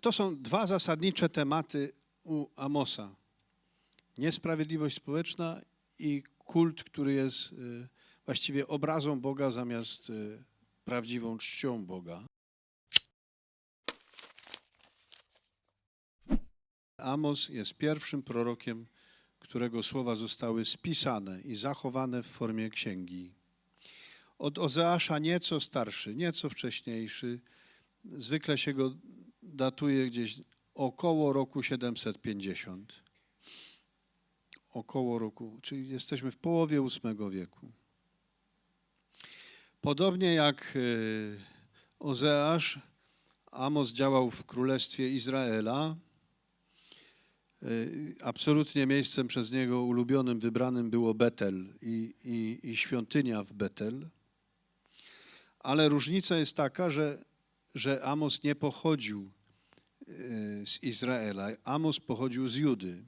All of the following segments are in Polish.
To są dwa zasadnicze tematy u Amosa. Niesprawiedliwość społeczna i kult, który jest y, właściwie obrazą Boga zamiast y, prawdziwą czcią Boga. Amos jest pierwszym prorokiem, którego słowa zostały spisane i zachowane w formie księgi. Od Ozeasza nieco starszy, nieco wcześniejszy, zwykle się go datuje gdzieś około roku 750. Około roku, czyli jesteśmy w połowie VIII wieku. Podobnie jak y, Ozeasz, Amos działał w królestwie Izraela. Y, Absolutnie miejscem przez niego ulubionym, wybranym było Betel i, i, i świątynia w Betel. Ale różnica jest taka, że, że Amos nie pochodził y, z Izraela. Amos pochodził z Judy.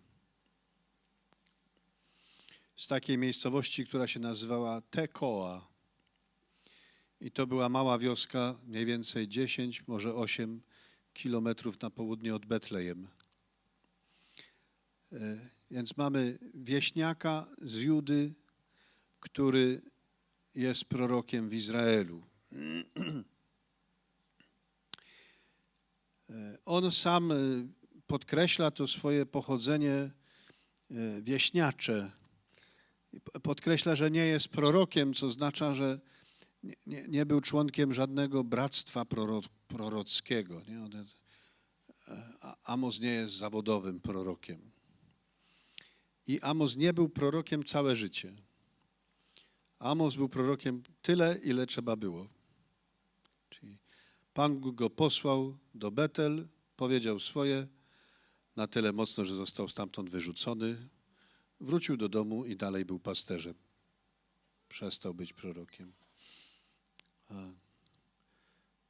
Z takiej miejscowości, która się nazywała Tekoa. I to była mała wioska, mniej więcej 10, może 8 kilometrów na południe od Betlejem. E, Więc mamy wieśniaka z Judy, który jest prorokiem w Izraelu. E, On sam e, podkreśla to swoje pochodzenie e, wieśniacze. Podkreśla, że nie jest prorokiem, co oznacza, że nie, nie, był członkiem żadnego bractwa proro, prorockiego. Nie? On e, Amos nie jest zawodowym prorokiem. I Amos nie był prorokiem całe życie. Amos był prorokiem tyle, ile trzeba było. Czyli Pan go posłał do Betel, powiedział swoje, na tyle mocno, że został stamtąd wyrzucony. Wrócił do domu i dalej był pasterzem. Przestał być prorokiem.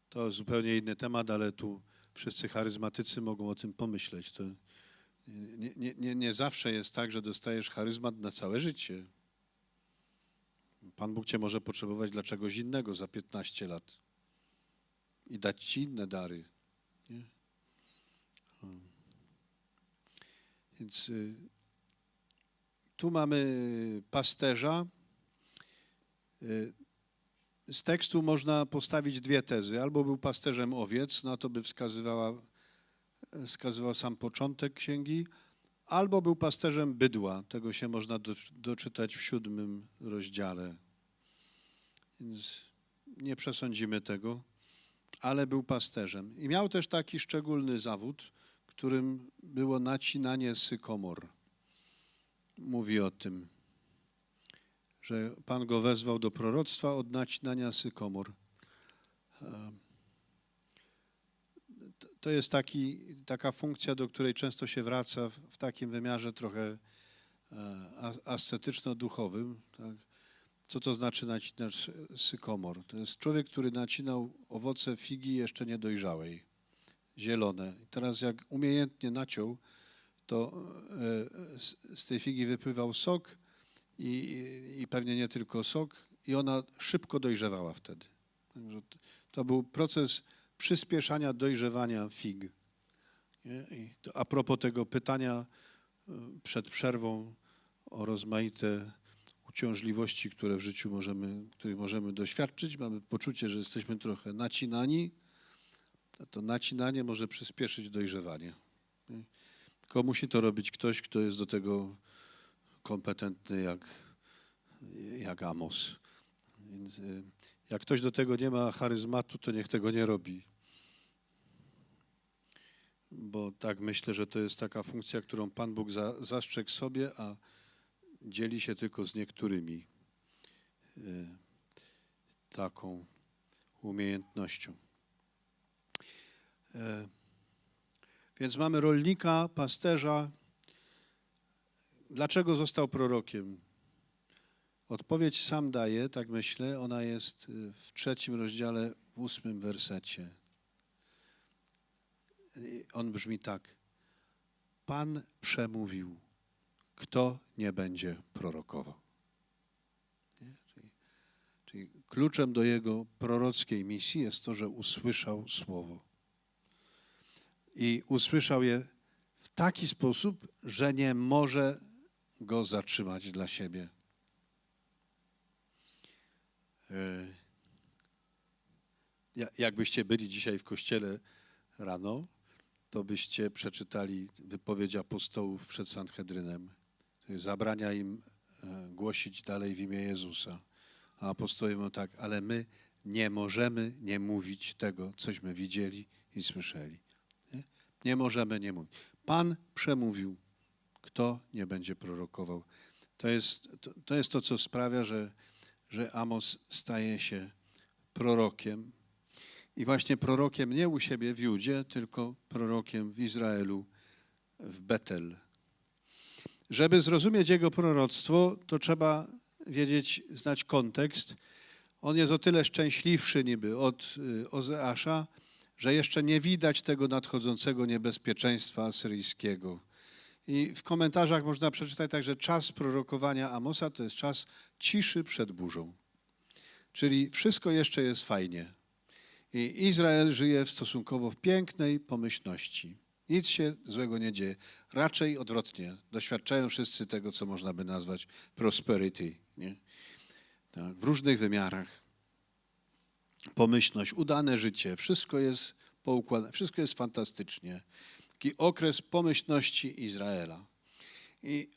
To zupełnie inny temat, ale tu wszyscy charyzmatycy mogą o tym pomyśleć. To nie, nie, nie, nie zawsze jest tak, że dostajesz charyzmat na całe życie. Pan Bóg cię może potrzebować dla czegoś innego za 15 lat i dać ci inne dary. Nie? Hmm. Więc y, tu mamy pasterza. Y, Z tekstu można postawić dwie tezy. Albo był pasterzem owiec, na to by wskazywała, wskazywał sam początek księgi, albo był pasterzem bydła. Tego się można do, doczytać w siódmym rozdziale. Więc nie przesądzimy tego, ale był pasterzem. I miał też taki szczególny zawód, którym było nacinanie sykomor. Mówi o tym, że Pan go wezwał do proroctwa od nacinania sykomor. To- jest taki, taka funkcja, do której często się wraca w, w takim wymiarze trochę e, ascetyczno-duchowym. Tak? Co to znaczy nacinać sykomor? To jest człowiek, który nacinał owoce figi jeszcze niedojrzałej, zielone. I teraz jak umiejętnie naciął, to e, z- tej figi wypływał sok i, i pewnie nie tylko sok i ona szybko dojrzewała wtedy. To był proces przyspieszania dojrzewania fig. A propos tego pytania e, przed przerwą o rozmaite uciążliwości, które w życiu możemy, których możemy doświadczyć. Mamy poczucie, że jesteśmy trochę nacinani, to nacinanie może przyspieszyć dojrzewanie. Nie? Tylko musi to robić ktoś, kto jest do tego kompetentny jak, jak Amos. Więc y, jak ktoś do tego nie ma charyzmatu, to niech tego nie robi. Bo tak myślę, że to jest taka funkcja, którą Pan Bóg za, zastrzegł sobie, a dzieli się tylko z niektórymi y, taką umiejętnością. E, Więc mamy rolnika, pasterza. Dlaczego został prorokiem? Odpowiedź sam daje, tak myślę. Ona jest y, w trzecim rozdziale, w ósmym wersecie. On brzmi tak. Pan przemówił, kto nie będzie prorokował. Nie? Czyli, czyli kluczem do jego prorockiej misji jest to, że usłyszał słowo. i usłyszał je w taki sposób, że nie może go zatrzymać dla siebie. E, ja- Jakbyście byli dzisiaj w kościele rano, to byście przeczytali wypowiedź apostołów przed Sanhedrynem. Zabrania im e, głosić dalej w imię Jezusa. A apostołowie mówią tak, ale my nie możemy nie mówić tego, cośmy widzieli i słyszeli. Nie, nie możemy nie mówić. Pan przemówił, kto nie będzie prorokował. To jest to, to, jest to co sprawia, że, że Amos staje się prorokiem. I właśnie prorokiem nie u siebie w Judzie, tylko prorokiem w Izraelu, w Betel. Żeby zrozumieć jego proroctwo, to trzeba wiedzieć, znać kontekst. On jest o tyle szczęśliwszy niby od y, Ozeasza, że jeszcze nie widać tego nadchodzącego niebezpieczeństwa asyryjskiego. I w komentarzach można przeczytać także czas prorokowania Amosa to jest czas ciszy przed burzą. Czyli wszystko jeszcze jest fajnie. I Izrael żyje w stosunkowo pięknej pomyślności. Nic się złego nie dzieje. Raczej odwrotnie. Doświadczają wszyscy tego, co można by nazwać prosperity. Nie? Tak, w różnych wymiarach. Pomyślność, udane życie, wszystko jest poukładane, wszystko jest fantastycznie. Taki okres pomyślności Izraela. I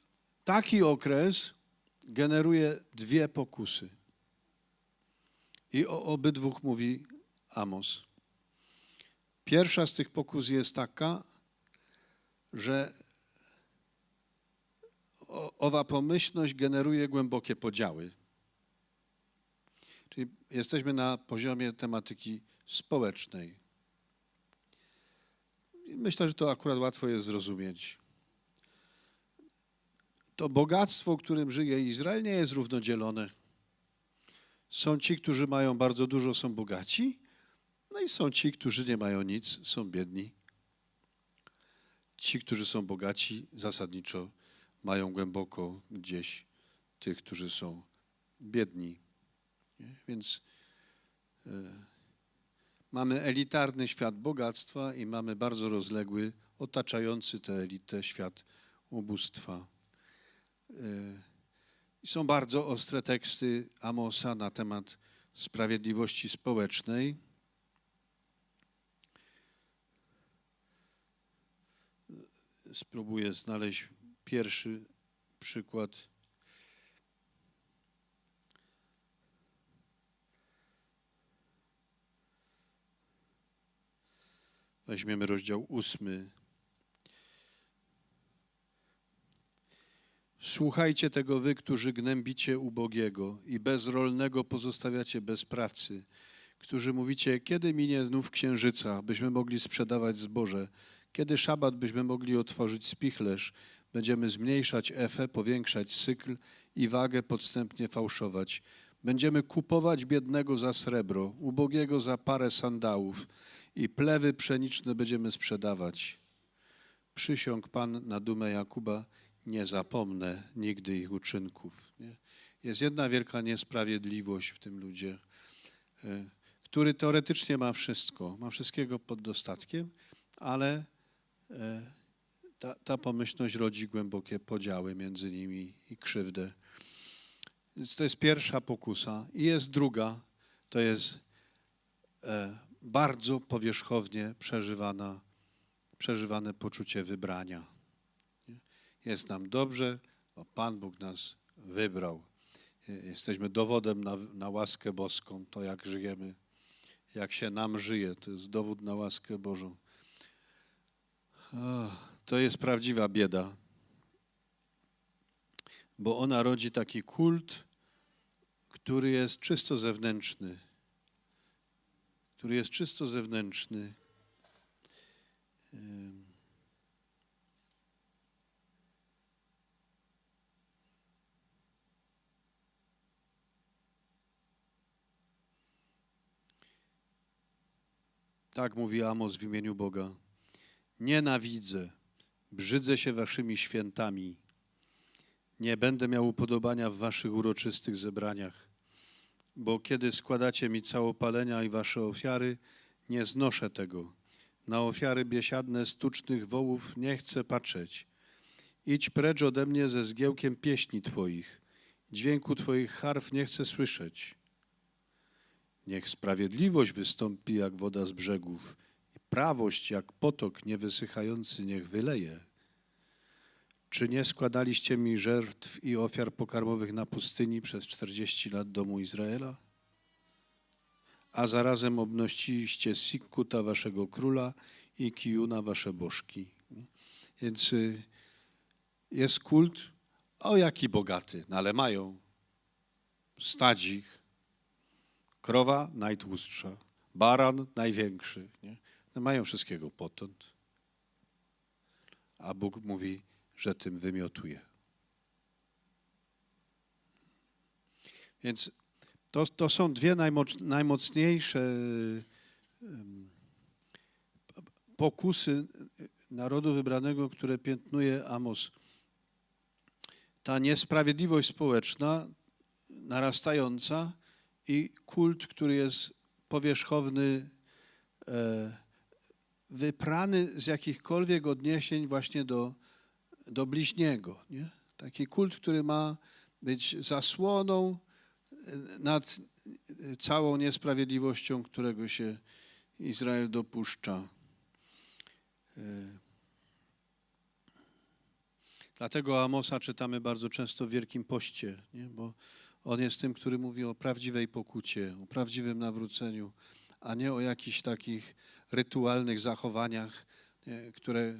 taki okres generuje dwie pokusy. I o obydwóch mówi Amos. Pierwsza z tych pokus jest taka, że owa pomyślność generuje głębokie podziały. Czyli jesteśmy na poziomie tematyki społecznej. Myślę, że to akurat łatwo jest zrozumieć. To bogactwo, którym żyje Izrael, nie jest równodzielone. Są ci, którzy mają bardzo dużo, są bogaci, no i są ci, którzy nie mają nic, są biedni. Ci, którzy są bogaci, zasadniczo mają głęboko gdzieś tych, którzy są biedni. Nie? Więc e, mamy elitarny świat bogactwa i mamy bardzo rozległy, otaczający tę elitę świat ubóstwa. I są bardzo ostre teksty Amosa na temat sprawiedliwości społecznej. Spróbuję znaleźć pierwszy przykład. Weźmiemy rozdział ósmy. Słuchajcie tego wy, którzy gnębicie ubogiego i bezrolnego pozostawiacie bez pracy, którzy mówicie, kiedy minie znów księżyca, byśmy mogli sprzedawać zboże, kiedy szabat byśmy mogli otworzyć spichlerz, będziemy zmniejszać efę, powiększać cykl i wagę podstępnie fałszować. Będziemy kupować biednego za srebro, ubogiego za parę sandałów i plewy pszeniczne będziemy sprzedawać. Przysiąg Pan na dumę Jakuba, nie zapomnę nigdy ich uczynków. Nie? Jest jedna wielka niesprawiedliwość w tym ludzie, e, który teoretycznie ma wszystko, ma wszystkiego pod dostatkiem, ale ta, ta pomyślność rodzi głębokie podziały między nimi i krzywdę. Więc to jest pierwsza pokusa. I jest druga, to jest e, bardzo powierzchownie przeżywana, przeżywane poczucie wybrania. Jest nam dobrze, bo Pan Bóg nas wybrał. E, Jesteśmy dowodem na, na łaskę boską, to jak żyjemy, jak się nam żyje, to jest dowód na łaskę Bożą. To jest prawdziwa bieda, bo ona rodzi taki kult, który jest czysto zewnętrzny. Który jest czysto zewnętrzny. Tak mówi Amos w imieniu Boga. Nienawidzę, brzydzę się waszymi świętami. Nie będę miał upodobania w waszych uroczystych zebraniach, bo kiedy składacie mi całopalenia i wasze ofiary, nie znoszę tego. Na ofiary biesiadne stucznych wołów nie chcę patrzeć. Idź precz ode mnie ze zgiełkiem pieśni Twoich. Dźwięku Twoich harf nie chcę słyszeć. Niech sprawiedliwość wystąpi jak woda z brzegów prawość jak potok niewysychający niech wyleje. Czy nie składaliście mi żertw i ofiar pokarmowych na pustyni przez czterdzieści lat domu Izraela? A zarazem obnościliście Sikkuta waszego króla i Kijuna wasze bożki. Więc y, jest kult, o jaki bogaty, no ale mają stadzik, krowa najtłustsza, baran największy. Nie? No mają wszystkiego potąd. A Bóg mówi, że tym wymiotuje. Więc to, to są dwie najmoc, najmocniejsze pokusy narodu wybranego, które piętnuje Amos. Ta niesprawiedliwość społeczna narastająca i kult, który jest powierzchowny, e, wyprany z jakichkolwiek odniesień właśnie do, do bliźniego. Nie? Taki kult, który ma być zasłoną e, nad e, całą niesprawiedliwością, którego się Izrael dopuszcza. E, Dlatego Amosa czytamy bardzo często w Wielkim Poście, nie? bo on jest tym, który mówi o prawdziwej pokucie, o prawdziwym nawróceniu, a nie o jakichś takich rytualnych zachowaniach, nie? które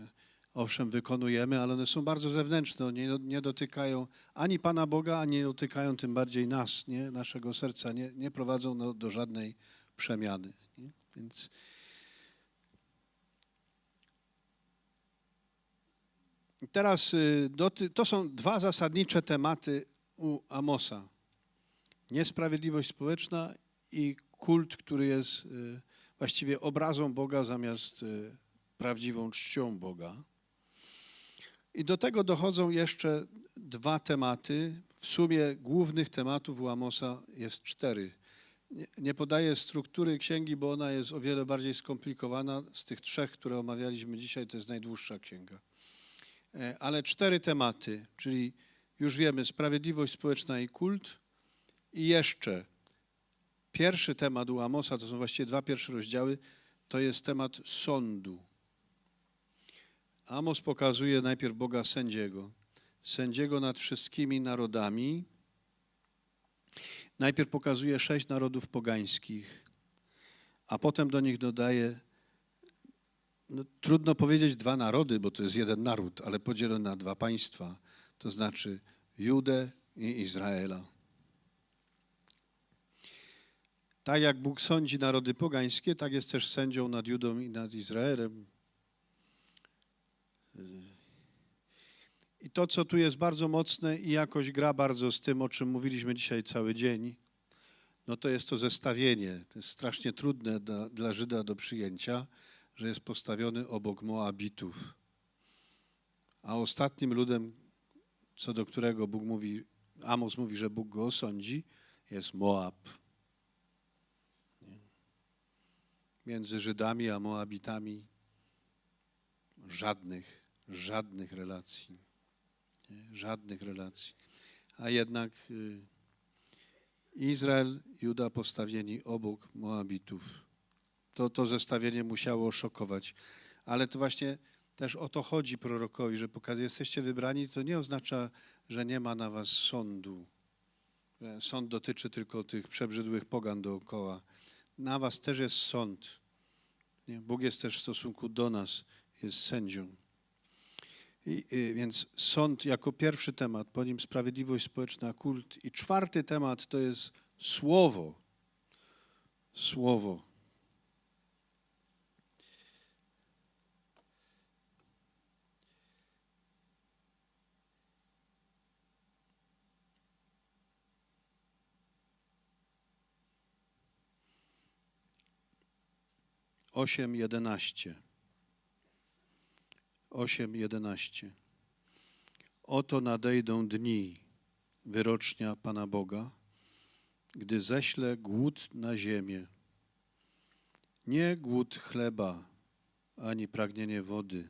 owszem wykonujemy, ale one są bardzo zewnętrzne, nie, nie dotykają ani Pana Boga, ani dotykają tym bardziej nas, nie? naszego serca, nie, nie prowadzą do, żadnej przemiany. Nie? Więc Teraz y, doty- to są dwa zasadnicze tematy u Amosa. Niesprawiedliwość społeczna i kult, który jest y, właściwie obrazą Boga zamiast y, prawdziwą czcią Boga. I do tego dochodzą jeszcze dwa tematy. W sumie głównych tematów u Amosa jest cztery. Nie, podaję struktury księgi, bo ona jest o wiele bardziej skomplikowana. Z tych trzech, które omawialiśmy dzisiaj, to jest najdłuższa księga. E, ale cztery tematy, czyli już wiemy sprawiedliwość społeczna i kult i jeszcze pierwszy temat u Amosa, to są właściwie dwa pierwsze rozdziały, to jest temat sądu. Amos pokazuje najpierw Boga sędziego, sędziego nad wszystkimi narodami. Najpierw pokazuje sześć narodów pogańskich, a potem do nich dodaje no, trudno powiedzieć dwa narody, bo to jest jeden naród, ale podzielony na dwa państwa, to znaczy Judę i Izraela. Tak jak Bóg sądzi narody pogańskie, tak jest też sędzią nad Judą i nad Izraelem. I to, co tu jest bardzo mocne i jakoś gra bardzo z tym, o czym mówiliśmy dzisiaj cały dzień, no to jest to zestawienie. To jest strasznie trudne dla, dla Żyda do przyjęcia że jest postawiony obok Moabitów. A ostatnim ludem, co do którego Bóg mówi, Amos mówi, że Bóg go osądzi, jest Moab. Nie? Między Żydami a Moabitami żadnych, żadnych relacji. Nie? Żadnych relacji. A jednak y, Izrael, Juda postawieni obok Moabitów to, to zestawienie musiało szokować. Ale to właśnie też o to chodzi prorokowi, że pokazuje, jesteście wybrani, to nie oznacza, że nie ma na was sądu. Sąd dotyczy tylko tych przebrzydłych pogan dookoła. Na was też jest sąd. Nie? Bóg jest też w stosunku do nas, jest sędzią. I, i, więc sąd jako pierwszy temat, po nim sprawiedliwość społeczna, kult. I czwarty temat to jest słowo. Słowo. Osiem jedenaście. Osiem jedenaście. Oto nadejdą dni wyrocznia Pana Boga, gdy ześlę głód na ziemię. Nie głód chleba, ani pragnienie wody,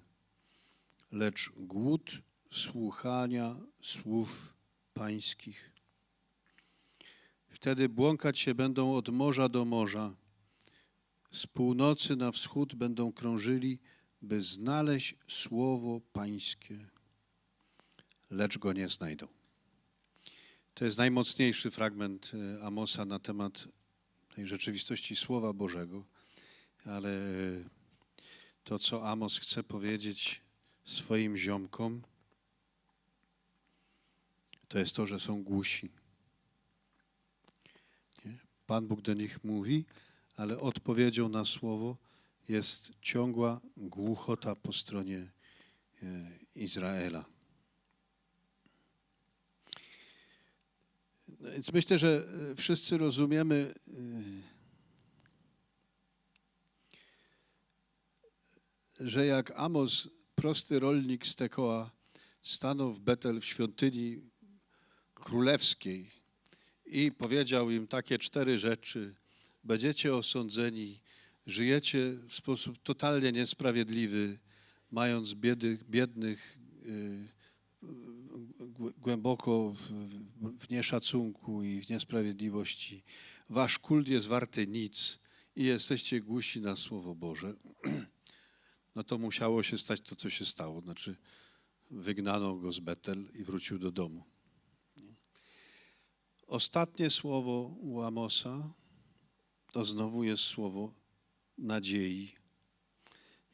lecz głód słuchania słów pańskich. Wtedy błąkać się będą od morza do morza, z północy na wschód będą krążyli, by znaleźć słowo pańskie, lecz go nie znajdą. To jest najmocniejszy fragment e, Amosa na temat tej rzeczywistości Słowa Bożego, ale to, co Amos chce powiedzieć swoim ziomkom, to jest to, że są głusi. Nie? Pan Bóg do nich mówi, ale odpowiedzią na słowo jest ciągła głuchota po stronie e, Izraela. No Więc myślę, że e, wszyscy rozumiemy, e, że jak Amos, prosty rolnik z Tekoa, stanął w Betel w świątyni królewskiej i powiedział im takie cztery rzeczy: Będziecie osądzeni, żyjecie w sposób totalnie niesprawiedliwy, mając biedy, biednych y, głę- głęboko w- w nieszacunku i w niesprawiedliwości. Wasz kult jest warty nic i jesteście głusi na Słowo Boże. No to musiało się stać to, co się stało. Znaczy, wygnano go z Betel i wrócił do domu. Ostatnie słowo u Amosa to znowu jest słowo nadziei.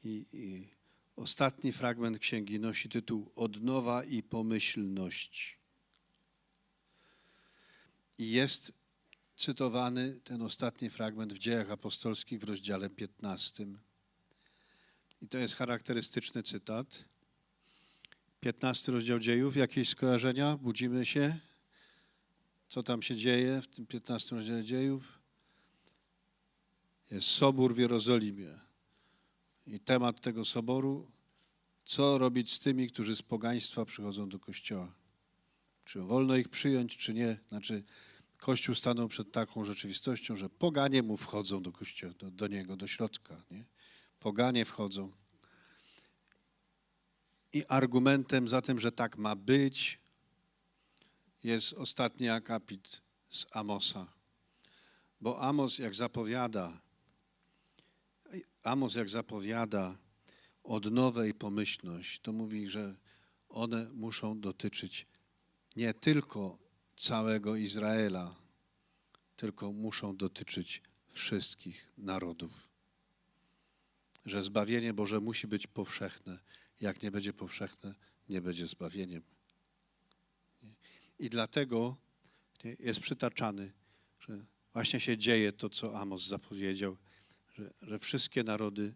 I, I ostatni fragment księgi nosi tytuł Odnowa i pomyślność. I jest cytowany ten ostatni fragment w dziejach apostolskich w rozdziale 15. I to jest charakterystyczny cytat. 15 rozdział dziejów. Jakieś skojarzenia? Budzimy się? Co tam się dzieje w tym 15 rozdziale dziejów? Jest sobór w Jerozolimie. I temat tego soboru, co robić z tymi, którzy z pogaństwa przychodzą do kościoła. Czy wolno ich przyjąć, czy nie. Znaczy, Kościół stanął przed taką rzeczywistością, że poganie mu wchodzą do kościoła, do, do niego, do środka. Nie? Poganie wchodzą. I argumentem za tym, że tak ma być, jest ostatni akapit z Amosa. Bo Amos, jak zapowiada, Amos, jak zapowiada odnowę i pomyślność, to mówi, że one muszą dotyczyć nie tylko całego Izraela, tylko muszą dotyczyć wszystkich narodów. Że zbawienie Boże musi być powszechne. Jak nie będzie powszechne, nie będzie zbawieniem. I dlatego jest przytaczany, że właśnie się dzieje to, co Amos zapowiedział, że, wszystkie narody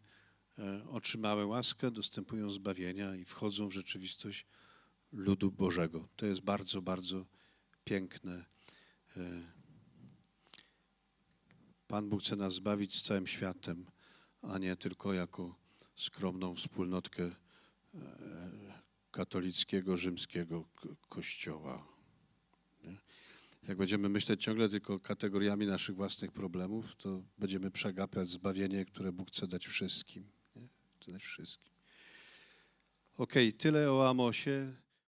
e, otrzymały łaskę, dostępują zbawienia i wchodzą w rzeczywistość ludu Bożego. To jest bardzo, bardzo piękne. E, Pan Bóg chce nas zbawić z całym światem, a nie tylko jako skromną wspólnotkę e, katolickiego, rzymskiego kościoła. Jak będziemy myśleć ciągle tylko kategoriami naszych własnych problemów, to będziemy przegapiać zbawienie, które Bóg chce dać wszystkim. Nie? Chce dać wszystkim. Okej, tyle o Amosie.